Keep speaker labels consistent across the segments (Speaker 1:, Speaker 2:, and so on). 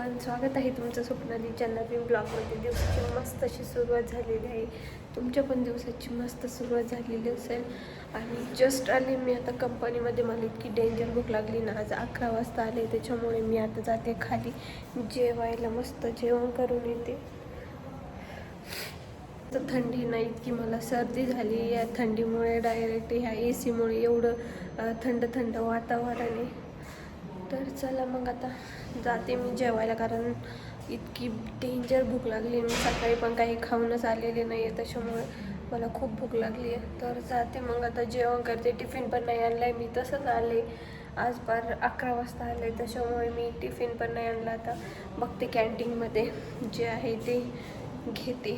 Speaker 1: पण स्वागत आहे तुमचं स्वप्नाली नवीन ब्लॉगमध्ये. दिवसाची मस्त अशी सुरुवात झालेली आहे. तुमच्या पण दिवसाची मस्त सुरुवात झालेली असेल. आणि जस्ट आले मी आता कंपनीमध्ये मला इतकी डेंजर भूक लागली ना आज अकरा वाजता आले. त्याच्यामुळे मी आता जाते खाली. जेवायला मस्त जेवण करून येते. तर थंडी नाही इतकी मला सर्दी झाली. या थंडीमुळे डायरेक्ट ह्या ए सीमुळे एवढं थंड थंड वातावरण आहे. तर चला मग आता जाते मी जेवायला कारण इतकी डेंजर भूक लागली मी सकाळी पण काही खाऊनच आलेले नाही आहे त्याच्यामुळे मला खूप भूक लागली आहे. तर जाते मग आता जेवण करते. टिफिन पण नाही आणलं आहे मी तसंच आले. आज पार अकरा वाजता आले त्याच्यामुळे मी टिफिन पण नाही आणला. आता बघते कॅन्टीनमध्ये जे आहे ते घेते.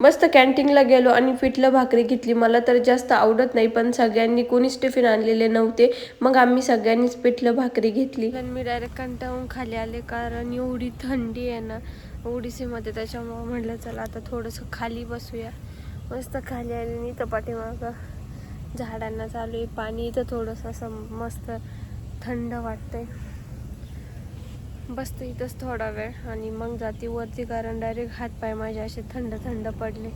Speaker 1: मस्त कॅन्टीनला गेलो आणि पिठलं भाकरी घेतली. मला तर जास्त आवडत नाही पण सगळ्यांनी कोणीच टिफिन आणलेले नव्हते. मग आम्ही सगळ्यांनीच पिठलं भाकरी घेतली. पण मी डायरेक्ट कंटाळून खाली आले कारण एवढी थंडी आहे ना ओडिसीमध्ये. त्याच्यामुळं म्हटलं चला आता थोडंसं खाली बसूया. मस्त खाली आले आणि तर पाठीमागं झाडांना चालू आहे. पाणी इथं थोडंसं असं मस्त थंड वाटतंय. बसते इथंच थोडा वेळ आणि मग जाते वरती कारण डायरेक्ट हातपाय माझे असे थंड थंड पडले.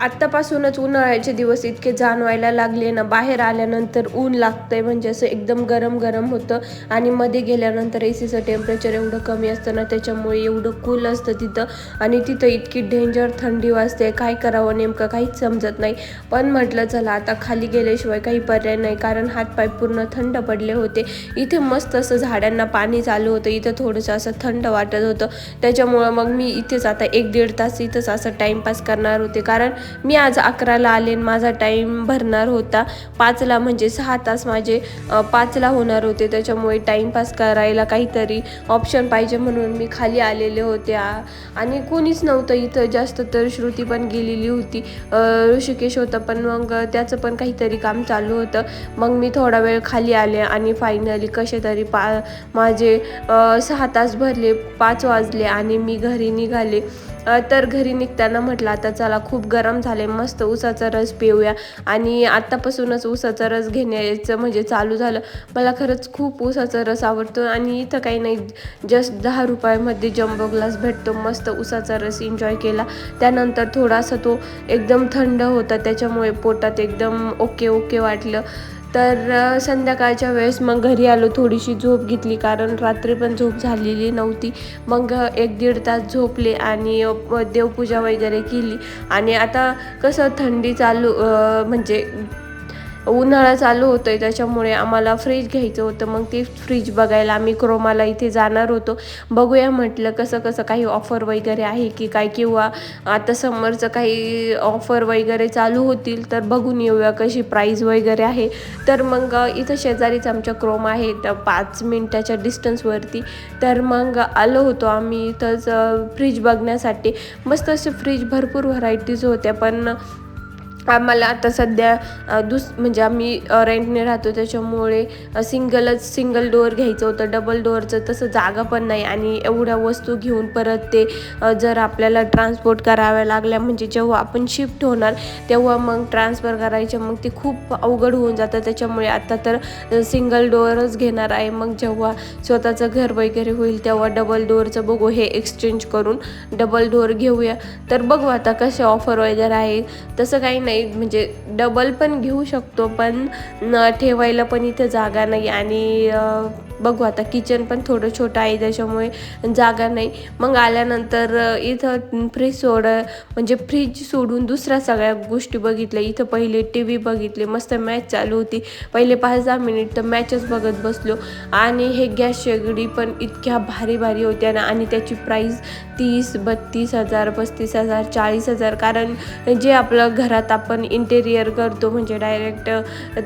Speaker 1: आत्तापासूनच उन्हाळ्याचे दिवस इतके जाणवायला लागले ना बाहेर आल्यानंतर ऊन लागतंय म्हणजे असं एकदम गरम गरम होतं. आणि मध्ये गेल्यानंतर ए सीचं टेम्परेचर एवढं कमी असतं ना त्याच्यामुळे एवढं कूल असतं तिथं. आणि तिथं इतकी डेंजर थंडी वाजते काय करावं नेमकं काहीच समजत नाही. पण म्हटलं चला आता खाली गेल्याशिवाय काही पर्याय नाही कारण हातपाय पूर्ण थंड पडले होते. इथे मस्त असं झाडांना पाणी चालू होतं इथं थोडंसं असं थंड वाटत होतं. त्याच्यामुळं मग मी इथेच आता एक दीड तास इथंच असं टाईमपास करणार होते. कारण मी आज अकराला आले माझा टाईम भरणार होता. पाचला म्हणजे सहा तास माझे पाचला होणार होते. त्याच्यामुळे टाईमपास करायला काहीतरी ऑप्शन पाहिजे म्हणून मी खाली आलेले होते. आणि कोणीच नव्हतं इथं. जास्त तर श्रुती पण गेलेली होती. ऋषिकेश होता पण मग त्याचं पण काहीतरी काम चालू होतं. मग मी थोडा वेळ खाली आले आणि फायनली कसे तरी पा माझे सहा तास भरले. पाच वाजले आणि मी घरी निघाले. तर घरी निघताना म्हटलं आता चला खूप गरम झाले मस्त उसाचा रस पिऊया. आणि आत्तापासूनच उसाचा रस घेण्याचं म्हणजे चालू झालं. मला खरंच खूप ऊसाचा रस आवडतो आणि इथं काही नाही जस्ट दहा रुपयामध्ये जम्बो ग्लास भेटतो मस्त उसाचा रस एन्जॉय केला. त्यानंतर थोडासा तो एकदम थंड होता त्याच्यामुळे पोटात एकदम ओके ओके वाटलं. तर संध्याकाळच्या वेळेस मग घरी आलो थोडीशी झोप घेतली कारण रात्री पण झोप झालेली नव्हती. मग एक दीड तास झोपले आणि देवपूजा वगैरे केली. आणि आता कसं थंडी चालू म्हणजे उन्हाळा चालू होतोय त्याच्यामुळे आम्हाला फ्रीज घ्यायचं होतं. मग ते फ्रीज बघायला आम्ही क्रोमाला इथे जाणार होतो. बघूया म्हटलं कसं कसं काही ऑफर वगैरे आहे की काय किंवा आता समरचं काही ऑफर वगैरे चालू होतील तर बघून येऊया कशी प्राईज वगैरे आहे. तर मग इथं शेजारीच आमच्या क्रोम आहे तर पाच मिनटाच्या डिस्टन्सवरती तर मग आलो होतो आम्ही इथंच फ्रीज बघण्यासाठी. मस्त असे फ्रीज भरपूर व्हरायटीज होत्या पण आम्हाला आता सध्या दुस म्हणजे आम्ही रेंटने राहतो त्याच्यामुळे सिंगलच सिंगल डोअर घ्यायचं होतं डबल डोअरचं तसं जागा पण नाही आणि एवढ्या वस्तू घेऊन परत ते जर आपल्याला ट्रान्सपोर्ट कराव्या लागल्या म्हणजे जेव्हा आपण शिफ्ट होणार तेव्हा मग ट्रान्सफर करायचे मग ते खूप अवघड होऊन जातं. त्याच्यामुळे आता तर सिंगल डोअरच घेणार आहे. मग जेव्हा स्वतःचं घर वगैरे होईल तेव्हा डबल डोअरचं बघू हे एक्सचेंज करून डबल डोअर घेऊया. तर बघू आता कसे ऑफर वगैरे आहे तसं काही नाही. म्हणजे डबल पण घेऊ शकतो पण ठेवायला पण इथे जागा नाही आणि बघू आता किचन पण थोडं छोटं आहे त्याच्यामुळे जागा नाही. मग आल्यानंतर इथं फ्रीज सोड म्हणजे फ्रीज सोडून दुसऱ्या सगळ्या गोष्टी बघितल्या. इथं पहिले टी व्ही बघितले मस्त मॅच चालू होती. पहिले पाच दहा मिनिट तर मॅचच बघत बसलो. आणि हे गॅस शेगडी पण इतक्या भारी भारी होत्या ना आणि त्याची प्राईस तीस बत्तीस हजार पस्तीस हजार चाळीस हजार. कारण जे आपलं घरात आपण इंटेरियर करतो म्हणजे डायरेक्ट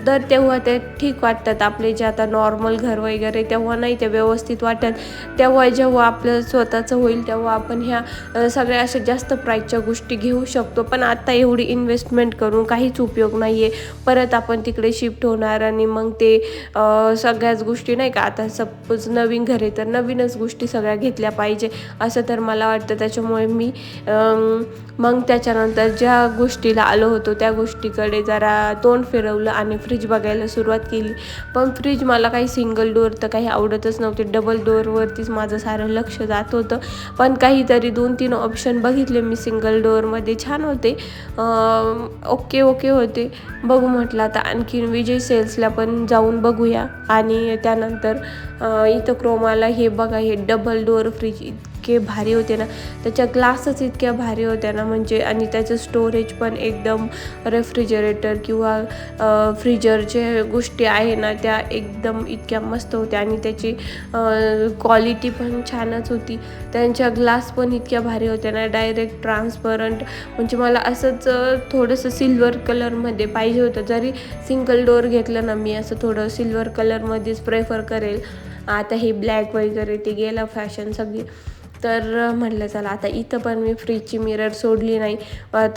Speaker 1: तर तेव्हा ते ठीक वाटतात. आपले जे आता नॉर्मल घर वगैरे तेव्हा नाही ते व्यवस्थित वाटत तेव्हा जेव्हा आपलं स्वतःचं होईल तेव्हा आपण ह्या सगळ्या अशा जास्त प्राईजच्या गोष्टी घेऊ शकतो. पण आत्ता एवढी इन्व्हेस्टमेंट करून काहीच उपयोग नाही आहे परत आपण तिकडे शिफ्ट होणार आणि मग ते सगळ्याच गोष्टी नाही का? आता सपोज नवीन घर आहे तर नवीनच गोष्टी सगळ्या घेतल्या पाहिजे असं तर मला वाटतं. त्याच्यामुळे मी मग त्याच्यानंतर ज्या गोष्टीला आलो होतो त्या गोष्टीकडे जरा तोंड फिरवलं आणि फ्रीज बघायला सुरुवात केली. पण फ्रीज मला काही सिंगल डोअर तर काही आवडतच नव्हते. डबल डोअरवरतीच माझं सारं लक्ष जात होतं. पण काहीतरी दोन तीन ऑप्शन बघितले मी सिंगल डोअरमध्ये छान होते. ओके ओके होते. बघू म्हटलं आता आणखीन विजय सेल्सला पण जाऊन बघूया. आणि त्यानंतर इथं क्रोमाला हे बघा हे डबल डोअर फ्रीज इतके भारी होते ना. त्याच्या ग्लासच इतक्या भारी होत्या ना. म्हणजे आणि त्याचं स्टोरेज पण एकदम रेफ्रिजरेटर किंवा फ्रीजरचे गोष्टी आहे ना त्या एकदम इतक्या मस्त होत्या. आणि त्याची क्वालिटी पण छानच होती. त्यांच्या ग्लास पण इतक्या भारी होत्या ना. डायरेक्ट ट्रान्सपरंट म्हणजे मला असंच थोडंसं सिल्वर कलरमध्ये पाहिजे होतं. जरी सिंगल डोअर घेतलं ना मी असं थोडं सिल्वर कलरमध्येच प्रेफर करेल. आता हे ब्लॅक वगैरे ते गेलं फॅशन सगळी. तर म्हटलं चला आता इथं पण मी फ्रीजची मिरर सोडली नाही.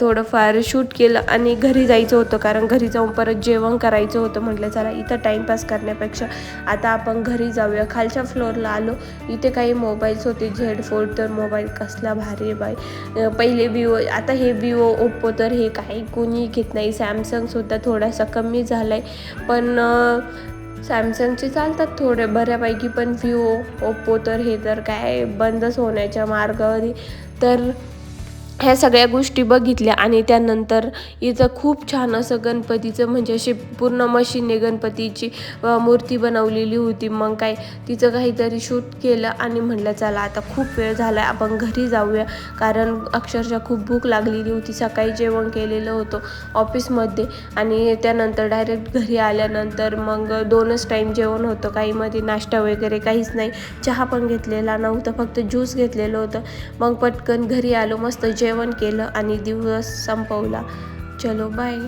Speaker 1: थोडंफार शूट केलं आणि घरी जायचं होतं कारण घरी जाऊन परत जेवण करायचं होतं. म्हटलं चला इथं टाईमपास करण्यापेक्षा आता आपण घरी जाऊया. खालच्या फ्लोअरला आलो. इथे काही मोबाईल्स होते झेड फोर तर मोबाईल कसला भारी आहे बाई. पहिले विवो आता हे विवो ओप्पो तर हे काही कोणी घेत नाही. सॅमसंगसुद्धा थोडासा कमी झाला आहे पण सॅमसंगचे चालतात थोडे बऱ्यापैकी पण विवो ओप्पो तर हे तर काय बंदच होण्याच्या मार्गावर. तर ह्या सगळ्या गोष्टी बघितल्या आणि त्यानंतर इथं खूप छान असं गणपतीचं म्हणजे अशी पूर्ण मशीनने गणपतीची मूर्ती बनवलेली होती. मग काय तिचं काहीतरी शूट केलं आणि म्हटलं चला आता खूप वेळ झाला आपण घरी जाऊया. कारण अक्षरशः खूप भूक लागलेली होती. सकाळी जेवण केलेलं होतं ऑफिसमध्ये आणि त्यानंतर डायरेक्ट घरी आल्यानंतर मग दोनच टाईम जेवण होतं. काहीमध्ये नाश्ता वगैरे काहीच नाही. चहा पण घेतलेला नव्हता. फक्त ज्यूस घेतलेलं होतं. मग पटकन घरी आलो. मस्त जे जेवण केलं आणि दिवस संपवला. चलो बाय